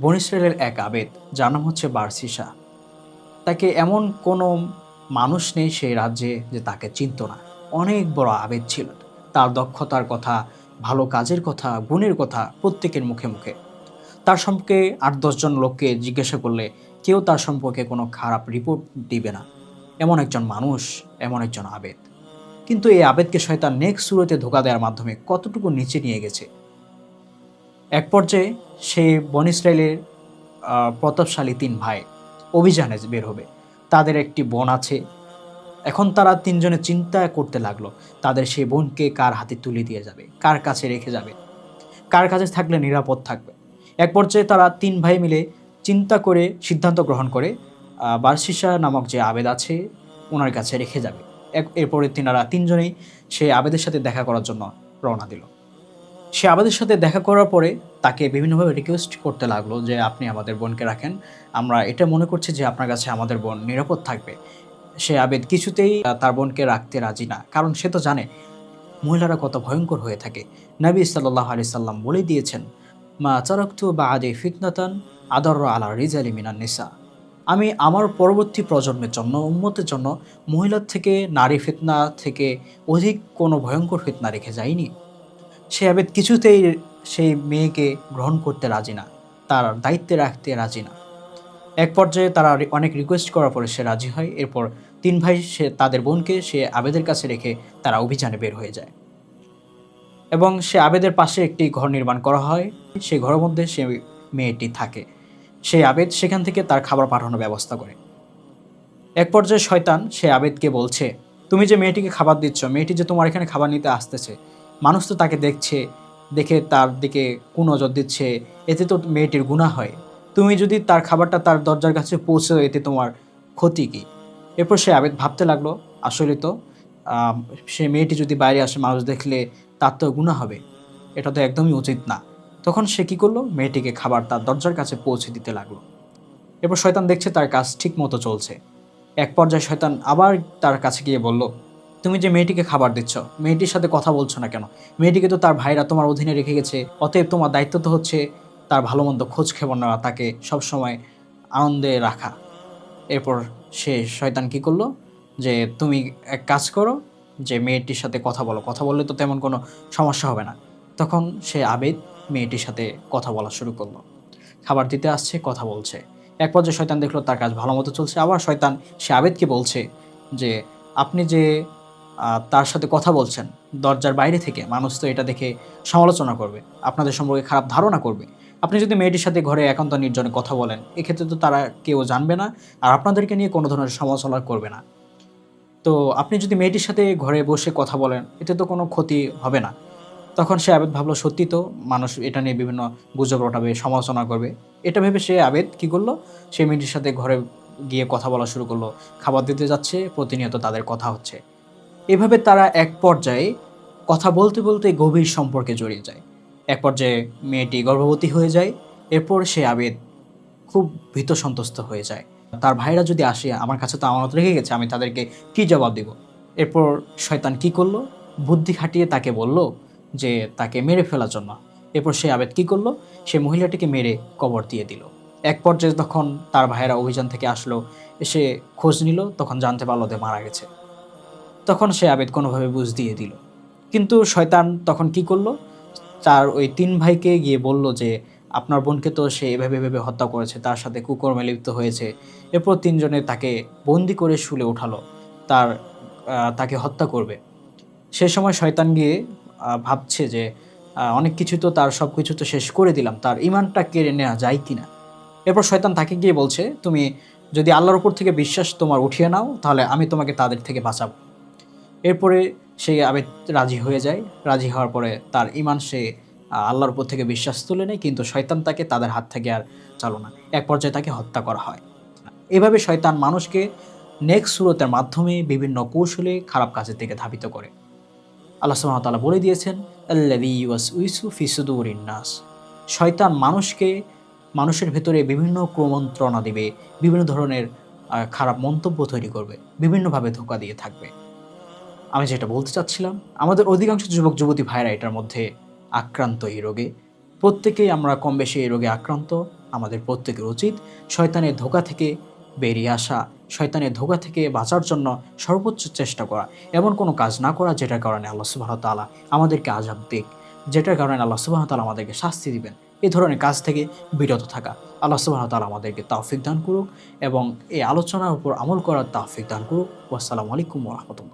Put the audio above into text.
বন ইসরায়েলের এক আবেদ, যার নাম হচ্ছে বার্সিসা। তাকে এমন কোনো মানুষ নেই সেই রাজ্যে যে তাকে চিনত না। অনেক বড় আবেদ ছিল। তার দক্ষতার কথা, ভালো কাজের কথা, গুণের কথা প্রত্যেকের মুখে মুখে। তার সম্পর্কে আট দশজন লোককে জিজ্ঞাসা করলে কেউ তার সম্পর্কে কোনো খারাপ রিপোর্ট দিবে না। এমন একজন মানুষ, এমন একজন আবেদ। কিন্তু এই আবেদকে শয়তান নেক্সট সুরতে ধোকা দেওয়ার মাধ্যমে কতটুকু নিচে নিয়ে গেছে এক পর্যায়ে সেই বন ইসরায়েলের প্রতাপশালী তিন ভাই অভিযানে বের হবে। তাদের একটি বোন আছে। এখন তারা তিনজনে চিন্তা করতে লাগল তাদের সেই বোনকে কার হাতে তুলে দিয়ে যাবে কার কাছে রেখে যাবে কার কাছে থাকলে নিরাপদ থাকবে? এক পর্যায়ে তারা তিন ভাই মিলে চিন্তা করে সিদ্ধান্ত গ্রহণ করে আহ, বার্সিসা নামক যে আবেদ আছে ওনার কাছে রেখে যাবে। এক এরপরে তিনারা তিনজনেই সেই আবেদের সাথে দেখা করার জন্য রওনা দিল। সে আবেদের সাথে দেখা করার পরে তাকে বিভিন্নভাবে রিকোয়েস্ট করতে লাগল যে, আপনি আমাদের বোনকে রাখেন। আমরা এটা মনে করছি যে, আপনার কাছে আমাদের বোন নিরাপদ থাকবে। সে আবেদ কিছুতেই তার বোনকে রাখতে রাজি না, কারণ সে তো জানে মহিলারা কত ভয়ঙ্কর হয়ে থাকে। নবী সাল্লাহ আলি সাল্লাম বলে দিয়েছেন, মা চারক্তু বা আদে ফিতনাতান আদর আলা রিজালি মিনান নিসা। আমি আমার পরবর্তী প্রজন্মের জন্য উন্মতের জন্য মহিলার থেকে নারী ফিতনা থেকে অধিক কোনো ভয়ঙ্কর ফিতনা রেখে যায়নি সে আবেদ কিছুতেই সেই মেয়েকে গ্রহণ করতে রাজি না, তার দায়িত্বে রাখতে রাজি না। এক পর্যায়ে তারা অনেক রিকোয়েস্ট করার পরে সে রাজি হয়, এরপর তিন ভাই সে, তাদের বোনকে সে আবেদের কাছে রেখে তারা অভিযানে বের হয়ে যায়। এবং সে আবেদের পাশে একটি ঘর নির্মাণ করা হয়, সেই ঘরের মধ্যে সে মেয়েটি থাকে। সেই আবেদ সেখান থেকে তার খাবার পাঠানোর ব্যবস্থা করে। এক পর্যায়ে শয়তান সে আবেদকে বলছে, তুমি যে মেয়েটিকে খাবার দিচ্ছ, মেয়েটি যে তোমার এখানে খাবার নিতে আসতেছে মানুষ তো তাকে দেখছে, দেখে তার দিকে কোন নজর দিচ্ছে, এতে তো মেয়েটির গুণা হয়। তুমি যদি তার খাবারটা তার দরজার কাছে পৌঁছে এতে তোমার ক্ষতি কী? এরপর সে আবেদ ভাবতে লাগল, আসলে তো সে মেয়েটি যদি বাইরে আসে মানুষ দেখলে তার তো গুণা হবে। এটা তো একদমই উচিত না। তখন সে কী করল? মেয়েটিকে খাবার তার দরজার কাছে পৌঁছে দিতে লাগল। এরপর শয়তান দেখছে তার কাজ ঠিক মতো চলছে। এক পর্যায়ে শয়তান আবার তার কাছে গিয়ে বলল তুমি যে মেয়েটিকে খাবার দিচ্ছ, মেয়েটির সাথে কথা বলছো না কেন? মেয়েটিকে তো তার ভাইরা তোমার অধীনে রেখে গেছে, অতএব তোমার দায়িত্ব তো হচ্ছে তার ভালো মন্দ খোঁজ খবর নেওয়া, তাকে সবসময় আনন্দে রাখা। এরপর সে শয়তান কি করল? যে তুমি এক কাজ করো, যে মেয়েটির সাথে কথা বলো। কথা বললে তো তেমন কোনো সমস্যা হবে না। তখন সে আবেদ মেয়েটির সাথে কথা বলা শুরু করল। খাবার দিতে আসছে, কথা বলছে। এক পর্যায়ে শয়তান দেখল তার কাজ ভালো মতো চলছে। আবার শয়তান সে আবেদকে বলছে যে, আপনি যে তার সাথে কথা বলছেন। দরজার বাইরে থেকে মানুষ তো এটা দেখে সমালোচনা করবে, আপনাদের সম্পর্কে খারাপ ধারণা করবে। আপনি যদি মেয়েটির সাথে ঘরে একান্ত নির্জনে কথা বলেন, এক্ষেত্রে তো তারা কেউ জানবে না আর আপনাদেরকে নিয়ে কোনো ধরনের সমালোচনা করবে না। তো আপনি যদি মেয়েটির সাথে ঘরে বসে কথা বলেন, এতে তো কোনো ক্ষতি হবে না। তখন সে আবেদ ভাবলো, সত্যি তো, মানুষ এটা নিয়ে বিভিন্ন গুজব রটাবে, সমালোচনা করবে। এটা ভেবে সে আবেদ কি করল? সে মেয়েটির সাথে ঘরে গিয়ে কথা বলা শুরু করল। খাবার দিতে যাচ্ছে, প্রতিনিয়ত তাদের কথা হচ্ছে। এভাবে তারা এক পর্যায়ে কথা বলতে বলতে গভীর সম্পর্কে জড়িয়ে যায়। এক পর্যায়ে মেয়েটি গর্ভবতী হয়ে যায়, এরপর সে আবেদ খুব ভীত সন্তুষ্ট হয়ে যায়। তার ভাইরা যদি আসে, আমার কাছে তো আমানত রেখে গেছে, আমি তাদেরকে কি জবাব দিব? এরপর শয়তান কি করল? বুদ্ধি খাটিয়ে তাকে বলল যে, তাকে মেরে ফেলার জন্য। এরপর সে আবেদ কি করল? সে মহিলাটিকে মেরে কবর দিয়ে দিল। এক পর্যায়ে তখন তার ভাইয়েরা অভিযান থেকে আসলো এসে খোঁজ নিল, তখন জানতে পারল যে মারা গেছে। তখন সে আবেদ কোনোভাবে বুঝ দিয়ে দিল। কিন্তু শয়তান তখন কি করল? তার ওই তিন ভাইকে গিয়ে বলল যে, আপনার বোনকে তো সে এভাবে এভাবে হত্যা করেছে, তার সাথে কুকর্মে লিপ্ত হয়েছে। এরপর তিনজনে তাকে বন্দি করে শুলে উঠালো তার তাকে হত্যা করবে। সে সময় শয়তান গিয়ে ভাবছে যে অনেক কিছু তো তার সব কিছু তো শেষ করে দিলাম, তার ইমানটা কেড়ে নেওয়া যায় কিনা? এরপর শয়তান তাকে গিয়ে বলছে, তুমি যদি আল্লাহর উপর থেকে বিশ্বাস তোমার উঠিয়ে নাও, তাহলে আমি তোমাকে তাদের থেকে বাঁচাবো। এরপরে সে আবেদ রাজি হয়ে যায়। রাজি হওয়ার পরে তার ইমান সে আল্লাহর উপর থেকে বিশ্বাস তুলে নেয়, কিন্তু শয়তান তাকে তাদের হাত থেকে আর চালো না। এক পর্যায়ে তাকে হত্যা করা হয়। এভাবে শয়তান মানুষকে নেক্সট সুরতের মাধ্যমে বিভিন্ন কৌশলে খারাপ কাজের দিকে ধাবিত করে। আল্লাহ সুবহানাহু বলে দিয়েছেন নাস। শয়তান মানুষকে, মানুষের ভেতরে বিভিন্ন ক্রমন্ত্রণা দিবে, বিভিন্ন ধরনের খারাপ মন্তব্য তৈরি করবে, বিভিন্নভাবে ধোকা দিয়ে থাকবে। আমি যেটা বলতে চাচ্ছিলাম, আমাদের অধিকাংশ যুবক, যুবতী ভাইরা এটার মধ্যে আক্রান্ত এই রোগে। প্রত্যেকেই আমরা কম বেশি এই রোগে আক্রান্ত, আমাদের প্রত্যেকের উচিত শয়তানের ধোকা থেকে বেরিয়ে আসা, শয়তানের ধোকা থেকে বাঁচার জন্য সর্বোচ্চ চেষ্টা করা। এমন কোনো কাজ না করা যেটার কারণে আল্লাহ সুবাহ তাআলা আমাদেরকে আজাব দিক, যেটার কারণে আল্লাহ সুবাহ তাআলা আমাদেরকে শাস্তি দিবেন। এই ধরনের কাজ থেকে বিরত থাকা। আল্লাহ সুবাহ তাআলা আমাদেরকে তাওফিক দান করুক এবং এই আলোচনার উপর আমল করার তাওফিক দান করুক। আসসালামু আলাইকুম রহমতুল্লাহ।